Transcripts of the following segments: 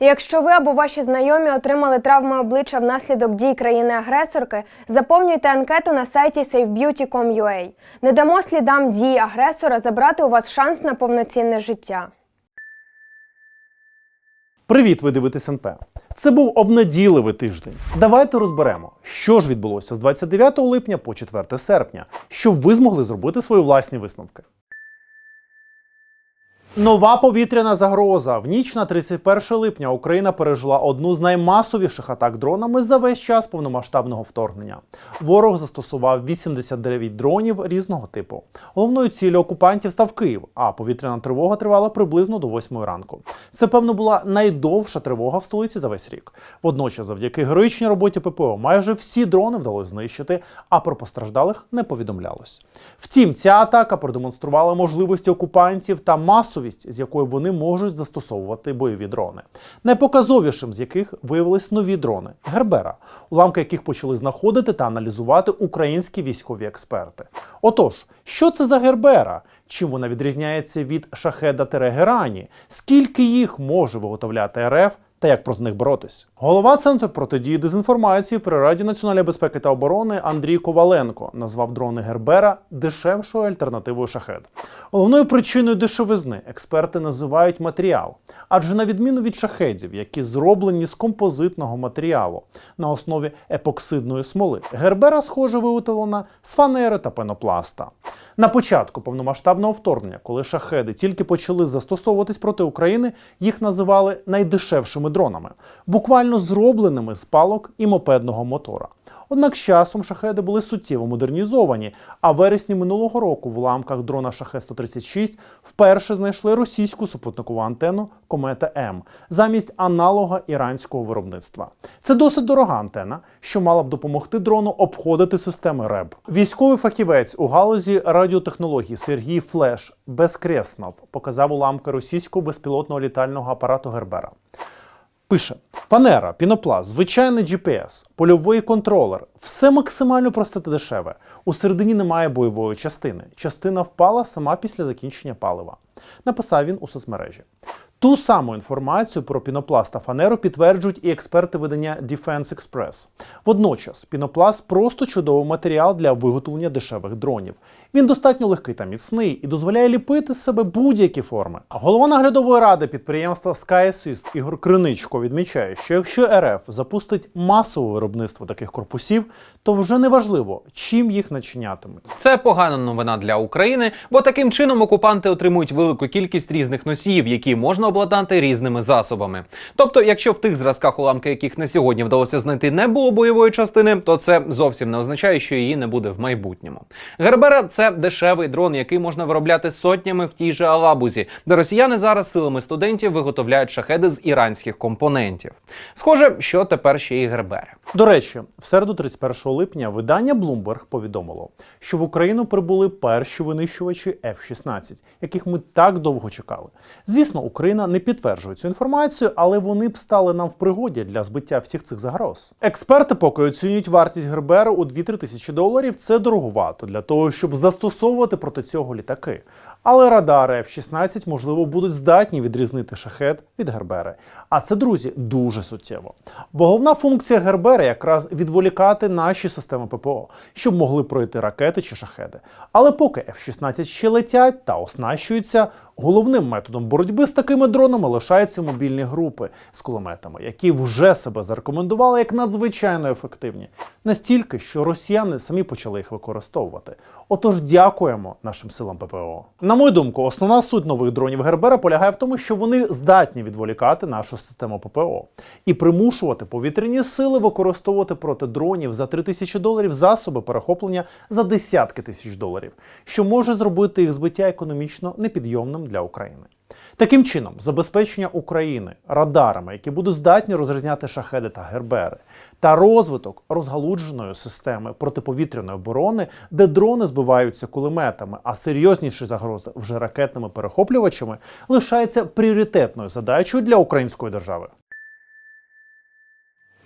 Якщо ви або ваші знайомі отримали травми обличчя внаслідок дій країни-агресорки, заповнюйте анкету на сайті safebeauty.com.ua. Не дамо слідам дій агресора забрати у вас шанс на повноцінне життя. Привіт, ви дивитесь НП. Це був обнадійливий тиждень. Давайте розберемо, що ж відбулося з 29 липня по 4 серпня, щоб ви змогли зробити свої власні висновки. Нова повітряна загроза. В ніч на 31 липня Україна пережила одну з наймасовіших атак дронами за весь час повномасштабного вторгнення. Ворог застосував 89 дронів різного типу. Головною ціллю окупантів став Київ, а повітряна тривога тривала приблизно до 8 ранку. Це, певно, була найдовша тривога в столиці за весь рік. Водночас, завдяки героїчній роботі ППО, майже всі дрони вдалося знищити, а про постраждалих не повідомлялось. Втім, ця атака продемонструвала можливості окупантів та масовість, з якою вони можуть застосовувати бойові дрони. Найпоказовішим з яких виявились нові дрони Гербера, уламки яких почали знаходити та аналізувати українські військові експерти. Отож, що це за Гербера? Чим вона відрізняється від шахеда Терегерані? Скільки їх може виготовляти РФ? Та як проти них боротись? Голова центру протидії дезінформації при Раді національної безпеки та оборони Андрій Коваленко назвав дрони Гербера дешевшою альтернативою шахед. Головною причиною дешевизни експерти називають матеріал, адже на відміну від шахедів, які зроблені з композитного матеріалу на основі епоксидної смоли, Гербера, схоже, виготовлена з фанери та пенопласта. На початку повномасштабного вторгнення, коли шахеди тільки почали застосовуватись проти України, їх називали найдешевшими дронами, буквально зробленими з палок і мопедного мотора. Однак з часом шахеди були суттєво модернізовані, а в вересні минулого року в уламках дрона шахет 136 вперше знайшли російську супутникову антенну Комета М замість аналога іранського виробництва. Це досить дорога антена, що мала б допомогти дрону обходити системи РЕБ. Військовий фахівець у галузі радіотехнологій Сергій Флеш Безкреснов показав уламки російського безпілотного літального апарату Гербера. Пише: Панера, пінопласт, звичайний GPS, польовий контролер. Все максимально просте та дешеве. У середині немає бойової частини. Частина впала сама після закінчення палива. Написав він у соцмережі. Ту саму інформацію про пінопласт та фанеру підтверджують і експерти видання Defense Express. Водночас, пінопласт просто чудовий матеріал для виготовлення дешевих дронів. Він достатньо легкий та міцний і дозволяє ліпити з себе будь-які форми. А голова наглядової ради підприємства SkyAssist Ігор Криничко відмічає, що якщо РФ запустить масове виробництво таких корпусів, то вже не важливо, чим їх начинятимуть. Це погана новина для України, бо таким чином окупанти отримують велику кількість різних носіїв, які можна обладнати різними засобами. Тобто, якщо в тих зразках уламки, яких на сьогодні вдалося знайти, не було бойової частини, то це зовсім не означає, що її не буде в майбутньому. Гербера це дешевий дрон, який можна виробляти сотнями в тій же Алабузі, де росіяни зараз силами студентів виготовляють шахеди з іранських компонентів. Схоже, що тепер ще й гербери. До речі, в середу 31 липня видання Bloomberg повідомило, що в Україну прибули перші винищувачі F-16, яких ми так довго чекали. Звісно, Україна не підтверджує цю інформацію, але вони б стали нам в пригоді для збиття всіх цих загроз. Експерти поки оцінюють вартість Гербера у 2-3 тисячі доларів. Це дороговато для того, щоб застосовувати проти цього літаки. Але радари F-16, можливо, будуть здатні відрізнити шахет від Гербери. А це, друзі, дуже суттєво. Бо головна функція Гербера якраз відволікати наші системи ППО, щоб могли пройти ракети чи шахеди. Але поки F-16 ще летять та оснащуються, головним методом боротьби з такими дронами лишаються мобільні групи з кулеметами, які вже себе зарекомендували як надзвичайно ефективні. Настільки, що росіяни самі почали їх використовувати. Отож, дякуємо нашим силам ППО. На мою думку, основна суть нових дронів Гербера полягає в тому, що вони здатні відволікати нашу систему ППО і примушувати повітряні сили використовувати проти дронів за 3 тисячі доларів засоби перехоплення за десятки тисяч доларів, що може зробити їх збиття економічно непідйомним для України. Таким чином, забезпечення України радарами, які будуть здатні розрізняти шахеди та гербери, та розвиток розгалудженої системи протиповітряної оборони, де дрони збиваються кулеметами, а серйозніші загрози вже ракетними перехоплювачами, лишається пріоритетною задачею для української держави.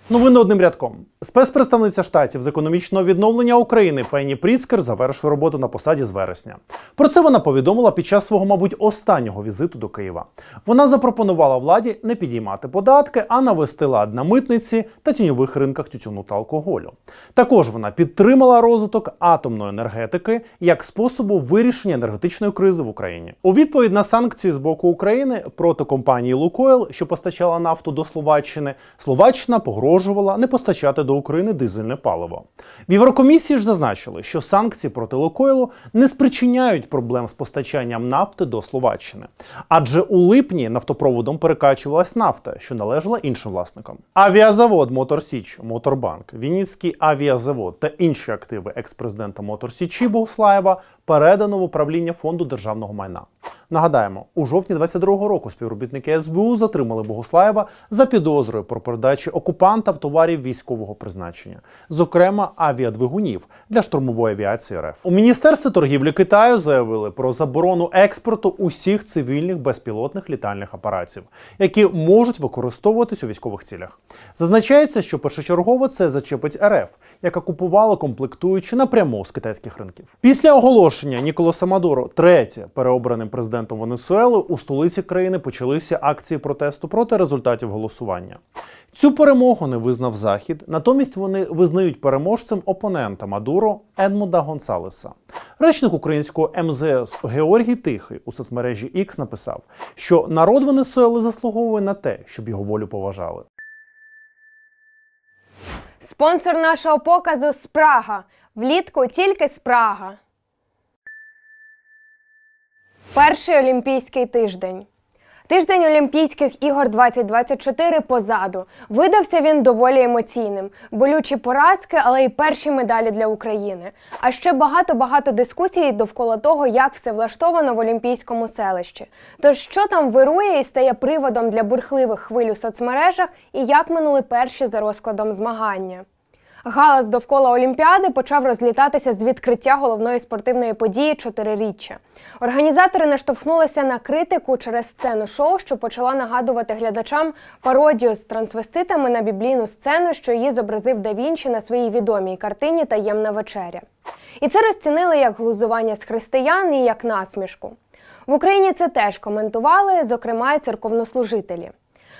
Новини одним рядком. Спецпредставниця штатів з економічного відновлення України Пенні Пріцкер завершує роботу на посаді з вересня. Про це вона повідомила під час свого, мабуть, останнього візиту до Києва. Вона запропонувала владі не підіймати податки, а навести лад на митниці та тіньових ринках тютюну та алкоголю. Також вона підтримала розвиток атомної енергетики як способу вирішення енергетичної кризи в Україні. У відповідь на санкції з боку України проти компанії Лукойл, що постачала нафту до Словаччини, Словаччина погрожувала не постачати до України дизельне паливо. В Єврокомісії ж зазначили, що санкції проти Лукойлу не спричиняють проблем з постачанням нафти до Словаччини, адже у липні нафтопроводом перекачувалась нафта, що належала іншим власникам. Авіазавод Мотор Січ, Моторбанк, Вінницький авіазавод та інші активи екс-президента Мотор Січі Богуслаєва передано в управління фонду державного майна. Нагадаємо, у жовтні 22-го року співробітники СБУ затримали Богуслаєва за підозрою про передачу окупантам товарів військового призначення, зокрема авіадвигунів для штурмової авіації РФ. У міністерстві торгівлі Китаю заявили про заборону експорту усіх цивільних безпілотних літальних апаратів, які можуть використовуватись у військових цілях. Зазначається, що першочергово це зачепить РФ, яка купувала комплектуючі напряму з китайських ринків. Після оголошення Ніколаса Мадуро, третє переобраним президентом Венесуели, у столиці країни почалися акції протесту проти результатів голосування. Цю перемогу не визнав Захід, натомість вони визнають переможцем опонента Мадуро Едмуда Гонсалеса. Речник українського МЗС Георгій Тихий у соцмережі X написав, що народ Венесуели заслуговує на те, щоб його волю поважали. Спонсор нашого показу Спрага. Влітку тільки Спрага. Перший олімпійський тиждень. Тиждень Олімпійських ігор 2024 позаду. Видався він доволі емоційним. Болючі поразки, але й перші медалі для України. А ще багато-багато дискусій довкола того, як все влаштовано в Олімпійському селищі. Тож, що там вирує і стає приводом для бурхливих хвиль у соцмережах, і як минули перші за розкладом змагання. Галас довкола Олімпіади почав розлітатися з відкриття головної спортивної події чотириріччя. Організатори наштовхнулися на критику через сцену шоу, що почала нагадувати глядачам пародію з трансвеститами на біблійну сцену, що її зобразив да Вінчі на своїй відомій картині Таємна вечеря. І це розцінили як глузування з християн і як насмішку. В Україні це теж коментували, зокрема, і церковнослужителі.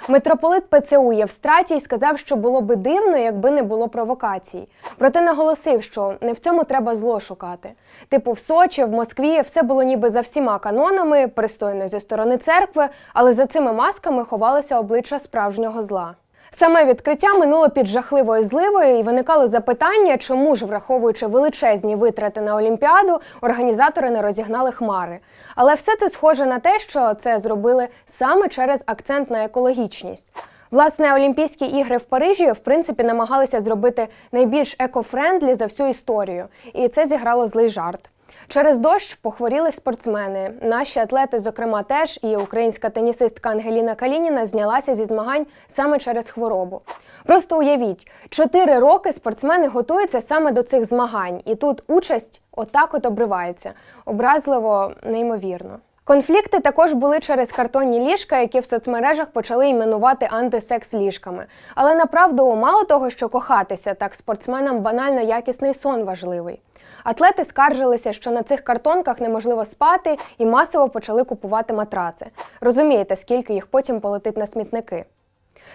Митрополит ПЦУ Євстратій сказав, що було би дивно, якби не було провокацій. Проте наголосив, що не в цьому треба зло шукати. Типу, в Сочі, в Москві все було ніби за всіма канонами, пристойно зі сторони церкви, але за цими масками ховалося обличчя справжнього зла. Саме відкриття минуло під жахливою зливою, і виникало запитання, чому ж, враховуючи величезні витрати на Олімпіаду, організатори не розігнали хмари. Але все це схоже на те, що це зробили саме через акцент на екологічність. Власне, Олімпійські ігри в Парижі в принципі намагалися зробити найбільш екофрендлі за всю історію, і це зіграло злий жарт. Через дощ похворіли спортсмени. Наші атлети, зокрема, теж і українська тенісистка Ангеліна Калініна знялася зі змагань саме через хворобу. Просто уявіть, чотири роки спортсмени готуються саме до цих змагань, і тут участь отак от обривається. Образливо, неймовірно. Конфлікти також були через картонні ліжка, які в соцмережах почали іменувати антисекс-ліжками. Але направду мало того, що кохатися, так спортсменам банально якісний сон важливий. Атлети скаржилися, що на цих картонках неможливо спати і масово почали купувати матраци. Розумієте, скільки їх потім полетить на смітники.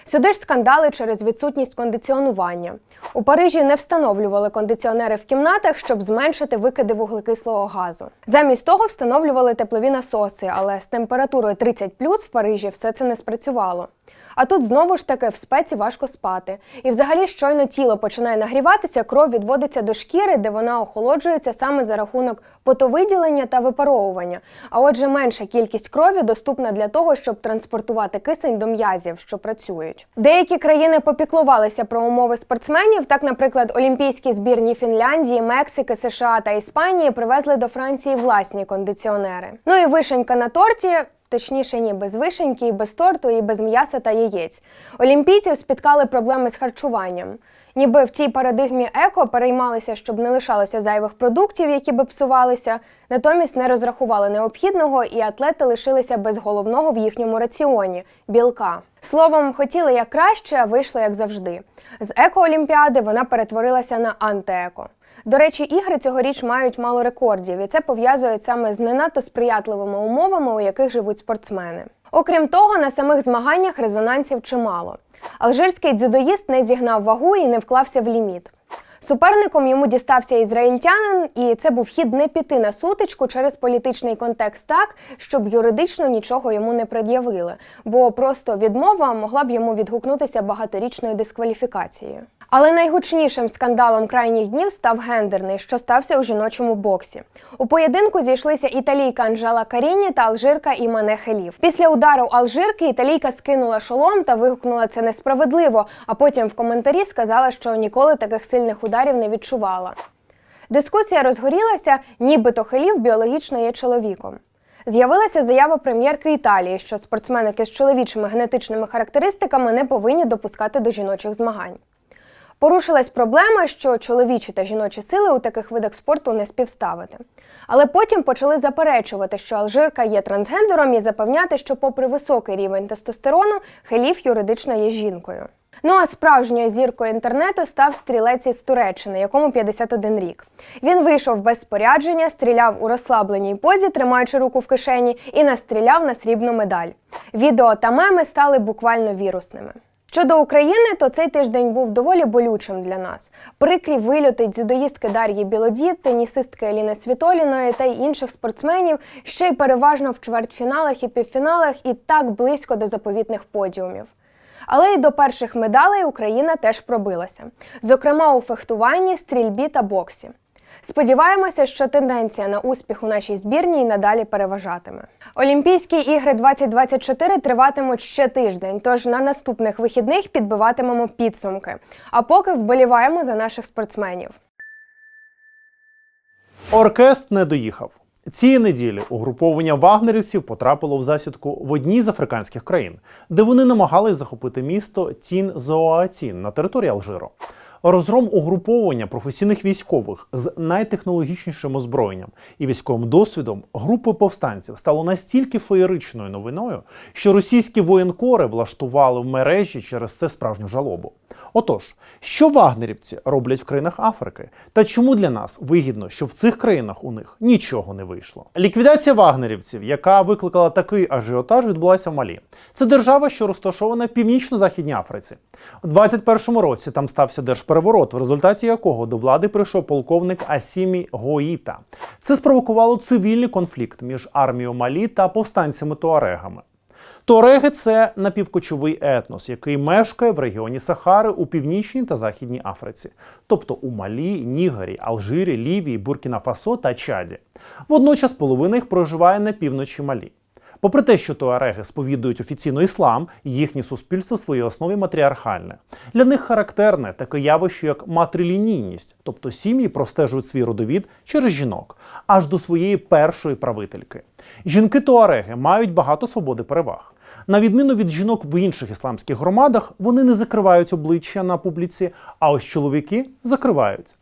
Сюди ж скандали через відсутність кондиціонування. У Парижі не встановлювали кондиціонери в кімнатах, щоб зменшити викиди вуглекислого газу. Замість того встановлювали теплові насоси, але з температурою 30 в Парижі все це не спрацювало. А тут знову ж таки в спеці важко спати. І взагалі, щойно тіло починає нагріватися, кров відводиться до шкіри, де вона охолоджується саме за рахунок потовиділення та випаровування. А отже, менша кількість крові доступна для того, щоб транспортувати кисень до м'язів, що працюють. Деякі країни попіклувалися про умови спортсменів. Так, наприклад, олімпійські збірні Фінляндії, Мексики, США та Іспанії привезли до Франції власні кондиціонери. Ну і вишенька на торті Точніше, ні, без вишеньки, без торту, і без м'яса та яєць. Олімпійців спіткали проблеми з харчуванням. Ніби в тій парадигмі еко переймалися, щоб не лишалося зайвих продуктів, які би псувалися, натомість не розрахували необхідного, і атлети лишилися без головного в їхньому раціоні білка. Словом, хотіли як краще, а вийшло як завжди. З еко-олімпіади вона перетворилася на антиеко. До речі, ігри цьогоріч мають мало рекордів, і це пов'язують саме з не надто сприятливими умовами, у яких живуть спортсмени. Окрім того, на самих змаганнях резонансів чимало. Алжирський дзюдоїст не зігнав вагу і не вклався в ліміт. Суперником йому дістався ізраїльтянин, і це був хід не піти на сутичку через політичний контекст так, щоб юридично нічого йому не пред'явили, бо просто відмова могла б йому відгукнутися багаторічною дискваліфікацією. Але найгучнішим скандалом крайніх днів став гендерний, що стався у жіночому боксі. У поєдинку зійшлися італійка Анжела Каріні та алжирка Імане Хелів. Після удару алжирки італійка скинула шолом та вигукнула це несправедливо, а потім в коментарі сказала, що ніколи таких сильних ударів не відчувала. Дискусія розгорілася, нібито Хелів біологічно є чоловіком. З'явилася заява прем'єрки Італії, що спортсменики з чоловічими генетичними характеристиками не повинні допускати до жіночих змагань. Порушилась проблема, що чоловічі та жіночі сили у таких видах спорту не співставити. Але потім почали заперечувати, що Алжирка є трансгендером і запевняти, що, попри високий рівень тестостерону, Хелів юридично є жінкою. Ну а справжньою зіркою інтернету став стрілець із Туреччини, якому 51 рік. Він вийшов без спорядження, стріляв у розслабленій позі, тримаючи руку в кишені, і настріляв на срібну медаль. Відео та меми стали буквально вірусними. Щодо України, то цей тиждень був доволі болючим для нас. Прикрі вильоти дзюдоїстки Дар'ї Білодід, тенісистки Еліни Світоліної та й інших спортсменів ще й переважно в чвертьфіналах і півфіналах і так близько до заповітних подіумів. Але й до перших медалей Україна теж пробилася, зокрема у фехтуванні, стрільбі та боксі. Сподіваємося, що тенденція на успіх у нашій збірній надалі переважатиме. Олімпійські ігри 2024 триватимуть ще тиждень, тож на наступних вихідних підбиватимемо підсумки. А поки вболіваємо за наших спортсменів. Оркестр не доїхав. Цієї неділі угруповання вагнерівців потрапило в засідку в одній з африканських країн, де вони намагались захопити місто Тін Зоаатін на території Алжиру. Розгром угруповання професійних військових з найтехнологічнішим озброєнням і військовим досвідом групи повстанців стало настільки феєричною новиною, що російські воєнкори влаштували в мережі через це справжню жалобу. Отож, що вагнерівці роблять в країнах Африки, та чому для нас вигідно, що в цих країнах у них нічого не вийшло? Ліквідація вагнерівців, яка викликала такий ажіотаж, відбулася в Малі. Це держава, що розташована в північно-західній Африці. У 21-му році там стався держпереворот, в результаті якого до влади прийшов полковник Асімі Гоїта. Це спровокувало цивільний конфлікт між армією Малі та повстанцями Туарегами. Туареги – це напівкочовий етнос, який мешкає в регіоні Сахари у північній та західній Африці, тобто у Малі, Нігері, Алжирі, Лівії, Буркіна-Фасо та Чаді. Водночас половина їх проживає на півночі Малі. Попри те, що туареги сповідують офіційно іслам, їхнє суспільство в своїй основі матріархальне. Для них характерне таке явище, як матрилінійність, тобто сім'ї простежують свій родовід через жінок, аж до своєї першої правительки. Жінки туареги мають багато свободи переваг. На відміну від жінок в інших ісламських громадах, вони не закривають обличчя на публіці, а ось чоловіки закривають.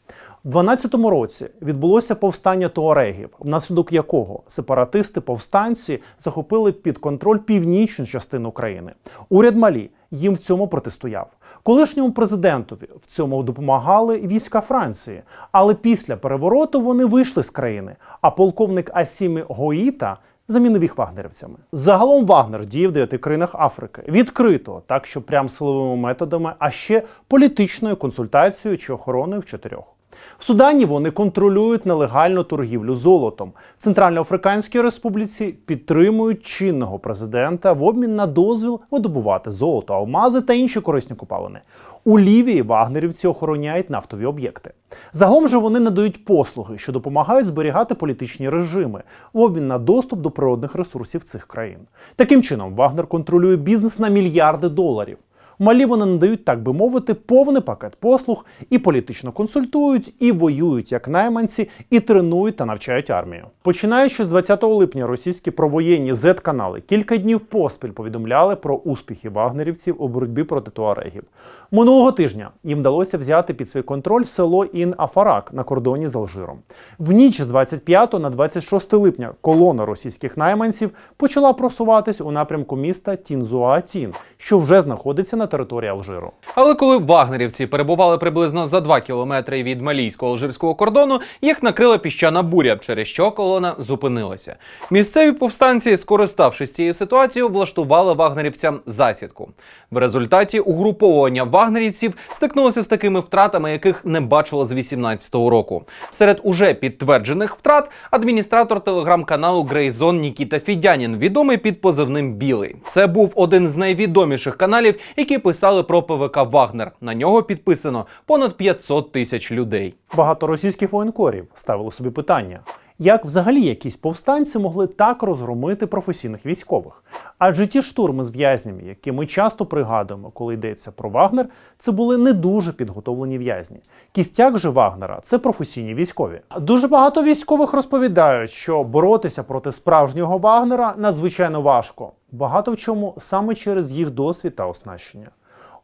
В 12-му році відбулося повстання туарегів, внаслідок якого сепаратисти-повстанці захопили під контроль північну частину країни. Уряд Малі їм в цьому протистояв. Колишньому президентові в цьому допомагали війська Франції, але після перевороту вони вийшли з країни. А полковник Асімі Гоїта замінив їх вагнерівцями. Загалом Вагнер діє в дев'яти країнах Африки відкрито, так що прям силовими методами, а ще політичною консультацією чи охороною в чотирьох. В Судані вони контролюють нелегальну торгівлю золотом. В Центральноафриканській Республіці підтримують чинного президента в обмін на дозвіл видобувати золото, алмази та інші корисні копалини. У Лівії вагнерівці охороняють нафтові об'єкти. Загалом же вони надають послуги, що допомагають зберігати політичні режими в обмін на доступ до природних ресурсів цих країн. Таким чином, Вагнер контролює бізнес на мільярди доларів. Малі вони надають, так би мовити, повний пакет послуг і політично консультують, і воюють як найманці, і тренують та навчають армію. Починаючи з 20 липня, російські провоєнні Z-канали кілька днів поспіль повідомляли про успіхи вагнерівців у боротьбі проти туарегів. Минулого тижня їм вдалося взяти під свій контроль село Ін-Афарак на кордоні з Алжиром. В ніч з 25 на 26 липня колона російських найманців почала просуватись у напрямку міста Тінзуатін, що вже знаходиться на території Алжиру. Але коли вагнерівці перебували приблизно за 2 кілометри від малійсько-алжирського кордону, їх накрила піщана буря, через що колона зупинилася. Місцеві повстанці, скориставшись цією ситуацією, влаштували вагнерівцям засідку. В результаті угруповування вагнерівців стикнулося з такими втратами, яких не бачило з 18-го року. Серед уже підтверджених втрат адміністратор телеграм-каналу Грейзон Нікіта Фідянін, відомий під позивним Білий. Це був один з найвідоміших каналів, які писали про ПВК Вагнер. На нього підписано понад 500 тисяч людей. Багато російських воєнкорів ставили собі питання, як взагалі якісь повстанці могли так розгромити професійних військових? Адже ті штурми з в'язнями, які ми часто пригадуємо, коли йдеться про Вагнер, це були не дуже підготовлені в'язні. Кістяк же Вагнера це професійні військові. Дуже багато військових розповідають, що боротися проти справжнього Вагнера надзвичайно важко. Багато в чому саме через їх досвід та оснащення.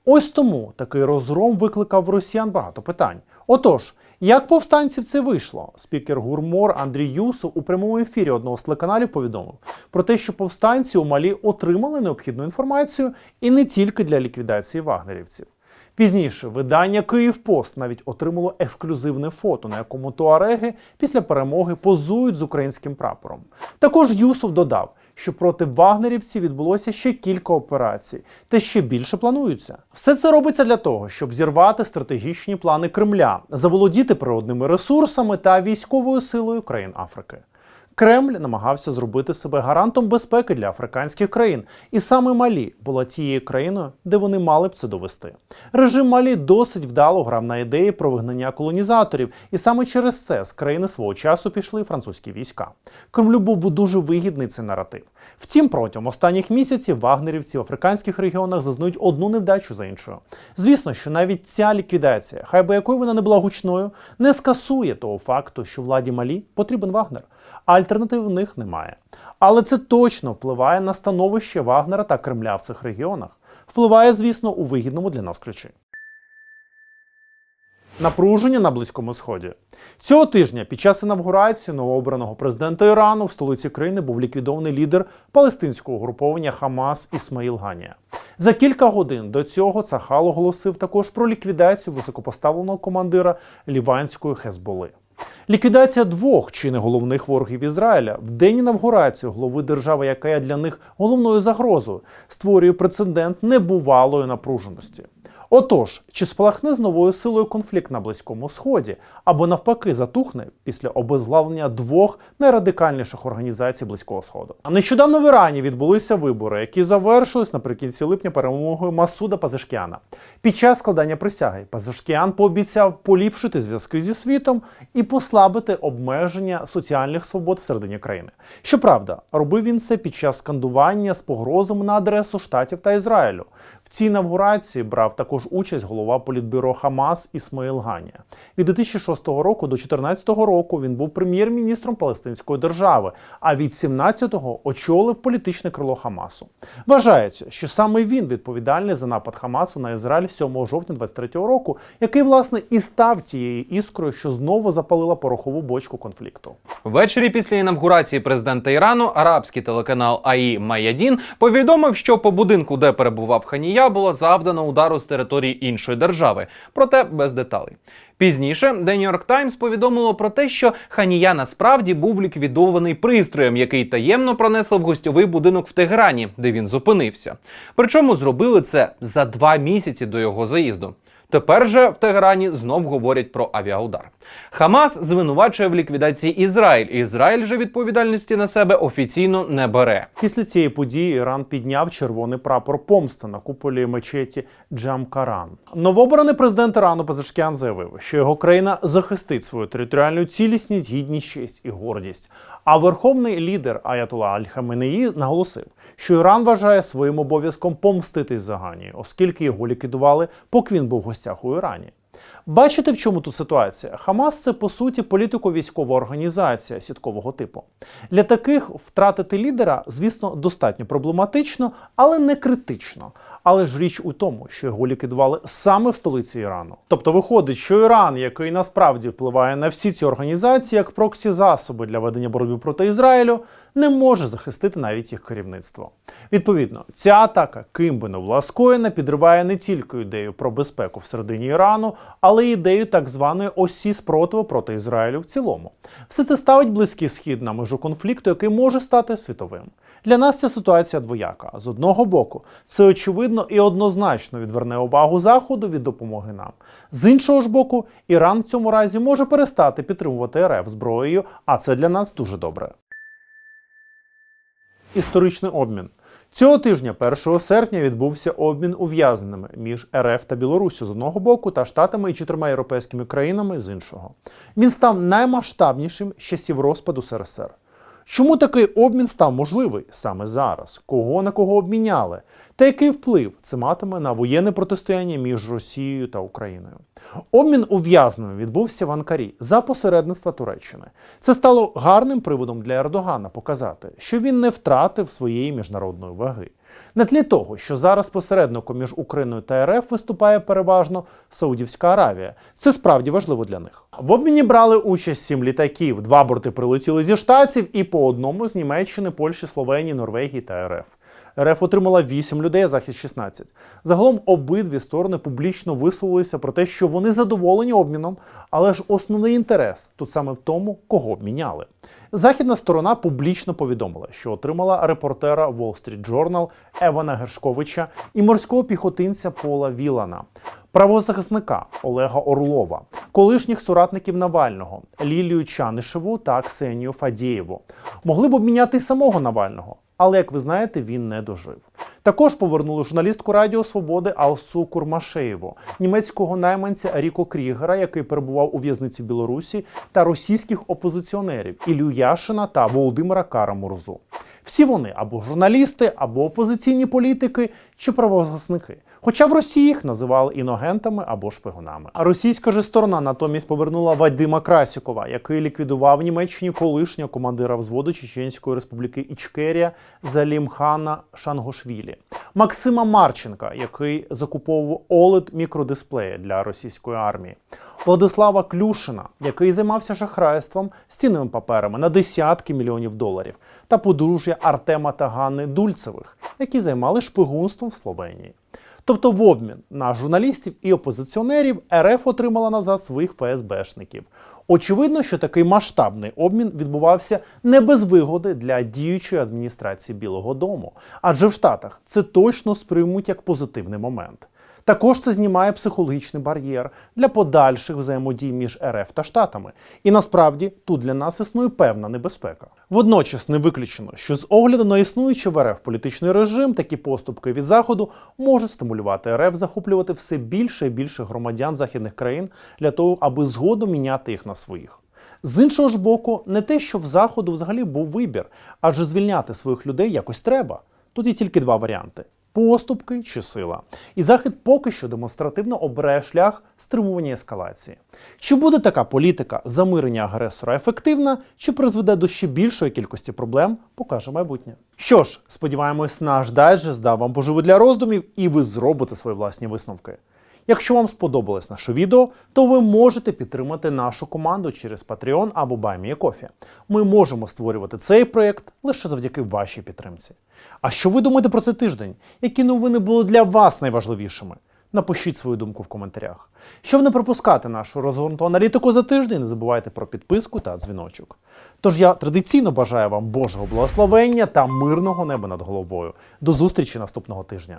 Ось тому такий розгром викликав в росіян багато питань. Отож, як повстанців це вийшло? Спікер Гурмор Андрій Юсов у прямому ефірі одного з телеканалів повідомив про те, що повстанці у Малі отримали необхідну інформацію і не тільки для ліквідації вагнерівців. Пізніше видання Київпост навіть отримало ексклюзивне фото, на якому туареги після перемоги позують з українським прапором. Також Юсов додав, що проти вагнерівців відбулося ще кілька операцій, та ще більше плануються. Все це робиться для того, щоб зірвати стратегічні плани Кремля, заволодіти природними ресурсами та військовою силою країн Африки. Кремль намагався зробити себе гарантом безпеки для африканських країн, і саме Малі була тією країною, де вони мали б це довести. Режим Малі досить вдало грав на ідеї про вигнання колонізаторів, і саме через це з країни свого часу пішли французькі війська. Кремлю був дуже вигідний цей наратив. Втім, протягом останніх місяців вагнерівці в африканських регіонах зазнають одну невдачу за іншою. Звісно, що навіть ця ліквідація, хай би якою вона не була гучною, не скасує того факту, що владі Малі потрібен Вагнер, а альтернатив в них немає. Але це точно впливає на становище Вагнера та Кремля в цих регіонах. Впливає, звісно, у вигідному для нас ключі. Напруження на Близькому Сході цього тижня під час інавгурації новообраного президента Ірану в столиці країни був ліквідований лідер палестинського угруповання Хамас Ісмаїл Ганія. За кілька годин до цього Цахал оголосив також про ліквідацію високопоставленого командира ліванської Хезболи. Ліквідація двох чи не головних ворогів Ізраїля в день інавгурації голови держави, яка є для них головною загрозою, створює прецедент небувалої напруженості. Отож, чи спалахне з новою силою конфлікт на Близькому Сході, або навпаки затухне після обезглавлення двох найрадикальніших організацій Близького Сходу? А нещодавно в Ірані відбулися вибори, які завершились наприкінці липня перемогою Масуда Пазашкіана. Під час складання присяги Пазашкіан пообіцяв поліпшити зв'язки зі світом і послабити обмеження соціальних свобод всередині країни. Щоправда, робив він це під час скандування з погрозами на адресу штатів та Ізраїлю. Цій інавгурації брав також участь голова політбюро Хамас Ісмаїл Ганія. Від 2006 року до 2014 року він був прем'єр-міністром Палестинської держави, а від 17-го очолив політичне крило Хамасу. Вважається, що саме він відповідальний за напад Хамасу на Ізраїль 7 жовтня 23 року, який власне і став тією іскрою, що знову запалила порохову бочку конфлікту. Ввечері після інавгурації президента Ірану арабський телеканал АІ Маядін повідомив, що по будинку, де перебував Ханія, було завдано удару з території іншої держави, проте без деталей. Пізніше The New York Times повідомило про те, що Ханія насправді був ліквідований пристроєм, який таємно пронесли в гостьовий будинок в Тегерані, де він зупинився. Причому зробили це за два місяці до його заїзду. Тепер же в Тегерані знов говорять про авіаудар. Хамас звинувачує в ліквідації Ізраїль. Ізраїль же відповідальності на себе офіційно не бере. Після цієї події Іран підняв червоний прапор помсти на куполі мечеті Джамкаран. Новообраний президент Ірану Пазашкян заявив, що його країна захистить свою територіальну цілісність, гідність, честь і гордість. А верховний лідер Аятула Аль-Хаменеї наголосив, що Іран вважає своїм обов'язком помститись за Гані, оскільки його ліквідували, поки він був в гостях у Ірані. Бачите, в чому тут ситуація? Хамас це по суті політико-військова організація сіткового типу. Для таких втратити лідера, звісно, достатньо проблематично, але не критично. Але ж річ у тому, що його ліквідували саме в столиці Ірану. Тобто виходить, що Іран, який насправді впливає на всі ці організації як проксі засоби для ведення боротьби проти Ізраїлю, не може захистити навіть їх керівництво. Відповідно, ця атака, ким би не була скоєна, підриває не тільки ідею про безпеку всередині Ірану, але й ідею так званої осі спротиву проти Ізраїлю в цілому. Все це ставить близький схід на межу конфлікту, який може стати світовим. Для нас ця ситуація двояка. З одного боку, це очевидно і однозначно відверне увагу Заходу від допомоги нам. З іншого ж боку, Іран в цьому разі може перестати підтримувати РФ зброєю, а це для нас дуже добре. Історичний обмін. Цього тижня, 1 серпня, відбувся обмін ув'язненими між РФ та Білоруссю з одного боку та Штатами і чотирма європейськими країнами з іншого. Він став наймасштабнішим з часів розпаду СРСР. Чому такий обмін став можливий саме зараз? Кого на кого обміняли? Та який вплив це матиме на воєнне протистояння між Росією та Україною? Обмін ув'язненим відбувся в Анкарі за посередництва Туреччини. Це стало гарним приводом для Ердогана показати, що він не втратив своєї міжнародної ваги. На тлі того, що зараз посередником між Україною та РФ виступає переважно Саудівська Аравія. Це справді важливо для них. В обміні брали участь сім літаків. Два борти прилетіли зі штатів і по одному з Німеччини, Польщі, Словенії, Норвегії та РФ. РФ отримала 8 людей, а захід 16. Загалом обидві сторони публічно висловилися про те, що вони задоволені обміном, але ж основний інтерес тут саме в тому, кого обміняли. Західна сторона публічно повідомила, що отримала репортера Wall Street Journal Евана Гершковича і морського піхотинця Пола Вілана, правозахисника Олега Орлова, колишніх соратників Навального Лілію Чанишеву та Ксенію Фадієву. Могли б обміняти самого Навального, але як ви знаєте, він не дожив. Також повернули журналістку Радіо Свободи Алсу Курмашеєву, німецького найманця Ріко Крігера, який перебував у в'язниці Білорусі, та російських опозиціонерів Ілю Яшина та Володимира Карамурзу. Всі вони або журналісти, або опозиційні політики чи правозахисники. Хоча в Росії їх називали іногентами або шпигунами. А російська ж сторона натомість повернула Вадима Красікова, який ліквідував в Німеччині колишнього командира взводу Чеченської республіки Ічкерія Залімхана Шангошвілі, Максима Марченка, який закуповував oled мікродисплеї для російської армії, Владислава Клюшина, який займався шахрайством з цінними паперами на десятки мільйонів доларів, та подружжя Артема та Ганни Дульцевих, які займали шпигунством в Словенії. Тобто, в обмін на журналістів і опозиціонерів РФ отримала назад своїх ФСБшників. Очевидно, що такий масштабний обмін відбувався не без вигоди для діючої адміністрації Білого Дому, адже в Штатах це точно сприймуть як позитивний момент. Також це знімає психологічний бар'єр для подальших взаємодій між РФ та Штатами. І насправді тут для нас існує певна небезпека. Водночас не виключено, що з огляду на існуючий в РФ політичний режим такі поступки від заходу можуть стимулювати РФ захоплювати все більше і більше громадян західних країн для того, аби згодом міняти їх на своїх. З іншого ж боку, не те, що в заходу взагалі був вибір, адже звільняти своїх людей якось треба. Тут є тільки два варіанти: поступки чи сила. І захід поки що демонстративно обирає шлях стримування ескалації. Чи буде така політика замирення агресора ефективна, чи призведе до ще більшої кількості проблем, покаже майбутнє. Що ж, сподіваємось, наш дайджест дав вам поживу для роздумів, і ви зробите свої власні висновки. Якщо вам сподобалось наше відео, то ви можете підтримати нашу команду через Patreon або BuyMeACoffee. Ми можемо створювати цей проєкт лише завдяки вашій підтримці. А що ви думаєте про цей тиждень? Які новини були для вас найважливішими? Напишіть свою думку в коментарях. Щоб не пропускати нашу розгорнуту аналітику за тиждень, не забувайте про підписку та дзвіночок. Тож я традиційно бажаю вам Божого благословення та мирного неба над головою. До зустрічі наступного тижня.